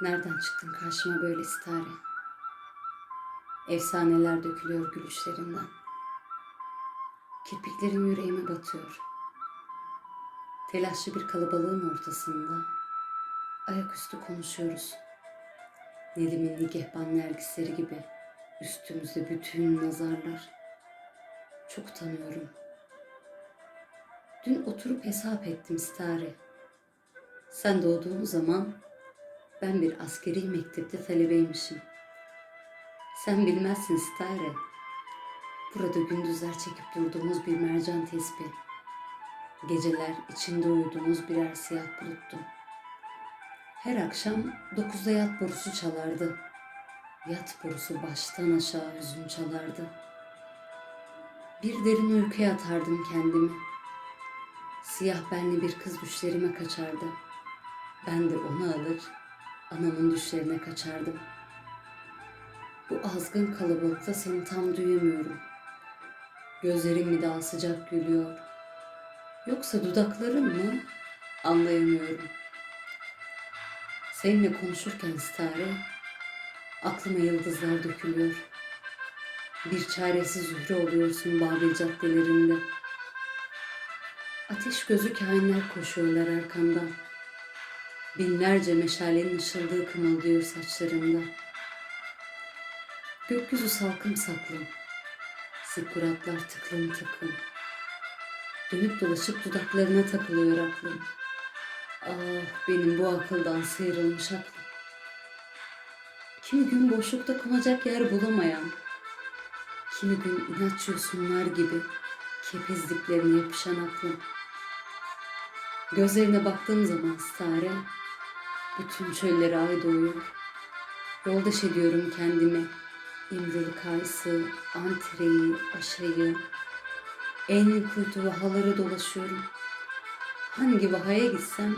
Nereden çıktın karşıma böyle stare? Efsaneler dökülüyor gülüşlerinden. Kirpiklerin yüreğime batıyor. Telaşlı bir kalabalığın ortasında ayaküstü konuşuyoruz. Nedim'in nigehban nergisleri gibi üstümüzde bütün nazarlar. Çok tanıyorum. Dün oturup hesap ettim stare. Sen doğduğun zaman ben bir askeri mektepte talebeymişim. Sen bilmezsin stare. Burada gündüzler çekip durduğumuz bir mercan tespih. Geceler içinde uyuduğumuz birer siyah buluttum. Her akşam dokuzda yat borusu çalardı. Yat borusu baştan aşağı hüzün çalardı. Bir derin uykuya atardım kendimi. Siyah benli bir kız düşlerime kaçardı. Ben de onu alır, anamın düşlerine kaçardım. Bu azgın kalabalıkta seni tam duyamıyorum. Gözlerim mi daha sıcak gülüyor? Yoksa dudakların mı? Anlayamıyorum. Seninle konuşurken stare, aklıma yıldızlar dökülüyor. Bir çaresiz zühre oluyorsun Babil caddelerinde. Ateş gözü kainler koşuyorlar arkandan. Binlerce meşalenin ışıldığı kımıldıyor saçlarında. Gökyüzü salkım saklım. Sikuratlar tıklım tıklım. Dönüp dolaşıp dudaklarına takılıyor aklım. Ah benim bu akıldan sıyrılmış aklım. Kimi gün boşlukta konacak yer bulamayan, kimi gün inatçı yosunlar gibi kepezliklerine yapışan aklım. Gözlerine baktığım zaman stare, bütün çöllere ay doğuyor. Yoldaş ediyorum kendimi. İmrulu Kaysı, Antre'yi, Aşa'yı, en kuytu vahaları dolaşıyorum. Hangi vahaya gitsem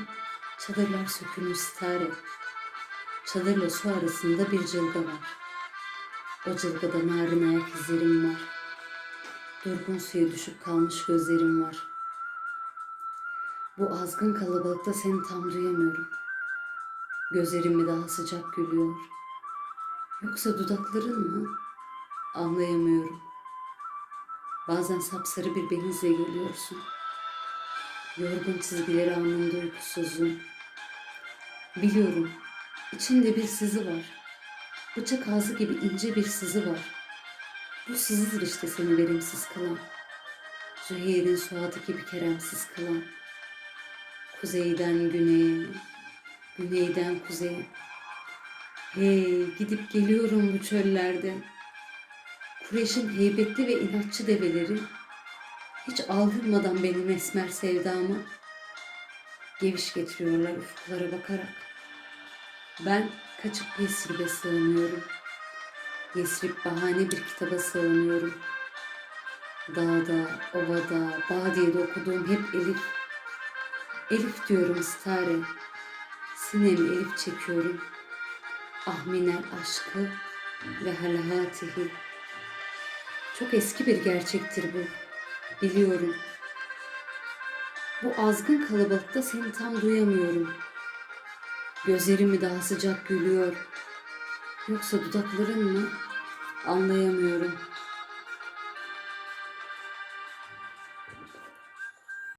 çadırlar sökülmüş stare. Çadırla su arasında bir cılga var. O cılgada narin ayak izlerim var. Durgun suya düşüp kalmış gözlerim var. Bu azgın kalabalıkta seni tam duyamıyorum. Gözlerim mi daha sıcak gülüyor? Yoksa dudakların mı? Anlayamıyorum. Bazen sapsarı bir benizle geliyorsun. Yorgun çizgileri alnımda uykusuzluğum. Biliyorum, içinde bir sızı var. Bıçak ağzı gibi ince bir sızı var. Bu sızıdır işte seni verimsiz kılan. Züheyr'in suadı gibi keremsiz kılan. Kuzeyden güneye, güneyden kuzeye. Hey gidip geliyorum bu çöllerde. Kureyş'in heybetli ve inatçı develeri hiç aldırmadan benim esmer sevdamı geviş getiriyorlar ufuklara bakarak. Ben kaçıp Yesrib'e sığınıyorum. Yesrib bahane bir kitaba sığınıyorum. Dağda, ovada, badiyede okuduğum hep Elif. Elif diyorum stare. Sinemi Elif çekiyorum. Ahminer aşkı ve halahatihi. Çok eski bir gerçektir bu. Biliyorum. Bu azgın kalabalıkta seni tam duyamıyorum. Gözlerim mi daha sıcak gülüyor? Yoksa dudakların mı? Anlayamıyorum.